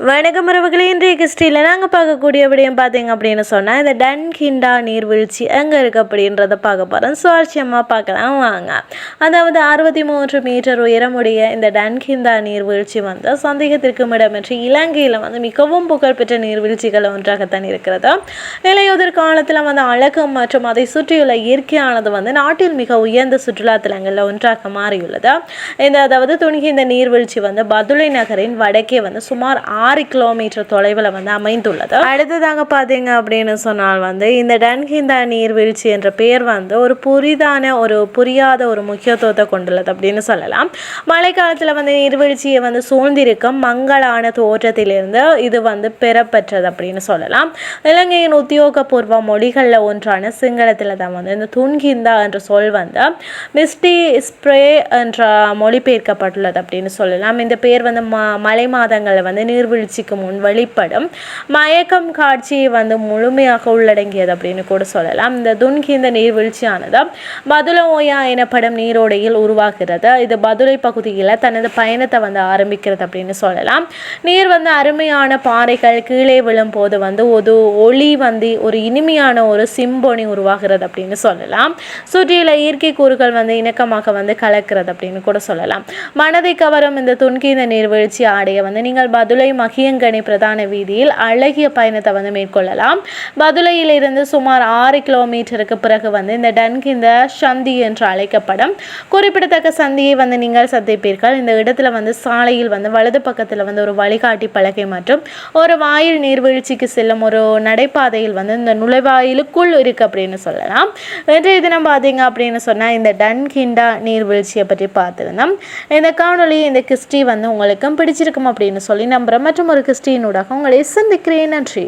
வணக்கம் உறவுகளே இன்றைய கிறிஸ்டியில் நாங்கள் பார்க்கக்கூடிய விடயம் பார்த்தீங்க அப்படின்னு சொன்னால் இந்த டன் ஹிண்டா நீர்வீழ்ச்சி எங்கே இருக்குது அப்படின்றத பார்க்க போகிறோம் சுவாரஸ்யமாக பார்க்கலாம் வாங்க. அதாவது அறுபத்தி மூன்று மீட்டர் உயரமுடைய இந்த டன் ஹிண்டா நீர்வீழ்ச்சி வந்து சந்தேகத்திற்கும் இடமின்றி இலங்கையில் வந்து மிகவும் புகழ்பெற்ற நீர்வீழ்ச்சிகள் ஒன்றாகத்தான் இருக்கிறது. இலையுதிர் காலத்தில் வந்து அழகு மற்றும் அதை சுற்றியுள்ள இயற்கையானது வந்து நாட்டில் மிக உயர்ந்த சுற்றுலா தலங்களில் ஒன்றாக மாறியுள்ளது. இந்த அதாவது துணிகி இந்த நீர்வீழ்ச்சி வந்து பதுளை நகரின் வடக்கே வந்து சுமார் ஆறு கிலோமீட்டர் தொலைவில் வந்து அமைந்துள்ளது. அடுத்ததாக பார்த்தீங்க அப்படின்னு சொன்னால் வந்து இந்த டன்ஹிந்தா நீர்வீழ்ச்சி என்ற பெயர் வந்து ஒரு புரிதான ஒரு புரியாத ஒரு முக்கியத்துவத்தை கொண்டுள்ளது அப்படின்னு சொல்லலாம். மழைக்காலத்தில் வந்து நீர்வீழ்ச்சியை வந்து சூழ்ந்திருக்கும் மங்களான தோற்றத்திலிருந்து இது வந்து பெறப்பெற்றது அப்படின்னு சொல்லலாம். இலங்கையின் உத்தியோகபூர்வ மொழிகளில் ஒன்றான சிங்களத்தில் தான் வந்து இந்த துன்கிந்தா என்ற சொல் வந்து மிஸ்டி ஸ்ப்ரே என்ற மொழிபெயர்க்கப்பட்டுள்ளது அப்படின்னு சொல்லலாம். இந்த பேர் வந்து ம மழை மாதங்களில் வந்து நீர் நீர்வீழ்ச்சிக்கு முன் வெளிப்படும். மயக்கம் காட்சியை வந்து முழுமையாக உள்ளடங்கியது அப்படின்னு கூட சொல்லலாம். இந்த துன்கிந்த நீர்வீழ்ச்சியானது பதுல ஓயா எனப்படும் நீரோடையில் உருவாகிறது. இது பதுளை பகுதியில் தனது பயணத்தை வந்து ஆரம்பிக்கிறது அப்படின்னு சொல்லலாம். நீர் வந்து அருமையான பாறைகள் கீழே விழும் போது வந்து ஒரு ஒளி வந்து ஒரு இனிமையான ஒரு சிம்பொனி உருவாகிறது அப்படின்னு சொல்லலாம். சுற்றியுள்ள இயற்கை கூறுகள் வந்து இணக்கமாக வந்து கலக்கிறது அப்படின்னு கூட சொல்லலாம். மனதை கவரும் இந்த துன்கிந்த நீர்வீழ்ச்சி ஆடைய வந்து நீங்கள் பதுளை மகியங்கனி பிரதான வீதியில் அழகிய பயணத்தை வந்து மேற்கொள்ளலாம். பதுளையில் இருந்து சுமார் ஆறு கிலோமீட்டருக்கு பிறகு வந்து இந்த டன்கிந்த சந்தி என்று அழைக்கப்படும். குறிப்பிடத்தக்க சந்தியை வந்து நீங்கள் சந்திப்பீர்கள். இந்த இடத்துல வந்து சாலையில் வந்து வலது பக்கத்தில் வந்து ஒரு வழிகாட்டி பலகை மற்றும் ஒரு வாயில் நீர்வீழ்ச்சிக்கு செல்லும் ஒரு நடைபாதையில் வந்து இந்த நுழைவாயிலுக்குள் இருக்கு அப்படின்னு சொல்லலாம். இன்றைய தினம் பார்த்தீங்க அப்படின்னு சொன்னால் இந்த டன்கிண்டா நீர்வீழ்ச்சியை பற்றி பார்த்துருந்தோம். இந்த காணொலி இந்த கிறிஸ்டி வந்து உங்களுக்கும் பிடிச்சிருக்கும் அப்படின்னு சொல்லி நம்புகிறோம் மற்றும் ஒரு கிறிஸ்டியினூடாக உங்களை சந்திக்கிறேன். நன்றி.